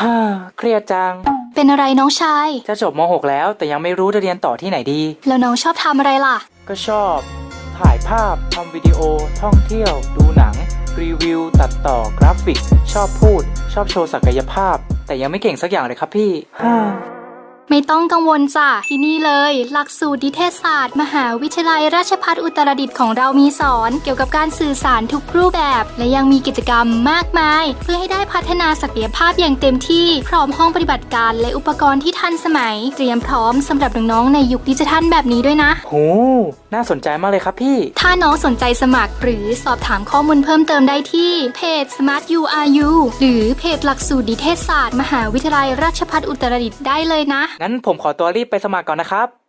ฮ่าเครียดจัง เป็นอะไรน้องชาย จะจบม .6 แล้ว แต่ยังไม่รู้จะเรียนต่อที่ไหนดี แล้วน้องชอบทำอะไรล่ะ ก็ชอบ ถ่ายภาพทำวิดีโอ ท่องเที่ยว ดูหนัง รีวิว ตัดต่อกราฟิก ชอบพูด ชอบโชว์ศักยภาพ แต่ยังไม่เก่งสักอย่างเลยครับพี่ฮ่า ไม่ต้องกังวลจ้ะที่นี่เลย หลักสูตรนิเทศศาสตร์ มหาวิทยาลัยราชภัฏอุตรดิตถ์ของเรามีสอน เกี่ยวกับการสื่อสารทุกรูปแบบ และยังมีกิจกรรมมากมาย เพื่อให้ได้พัฒนาศักยภาพอย่างเต็มที่ พร้อมห้องปฏิบัติการและอุปกรณ์ที่ทันสมัย เตรียมพร้อมสำหรับน้องๆในยุคดิจิทัลแบบนี้ด้วยนะ โห น่าสนใจมากเลยครับพี่ ถ้าน้องสนใจสมัคร หรือสอบถามข้อมูลเพิ่มเติมได้ที่เพจ Smart URU หรือเพจหลักสูตรนิเทศศาสตร์ มหาวิทยาลัยราชภัฏอุตรดิตถ์ได้เลยนะงั้นผมขอตัวรีบไปสมัครก่อนนะครับ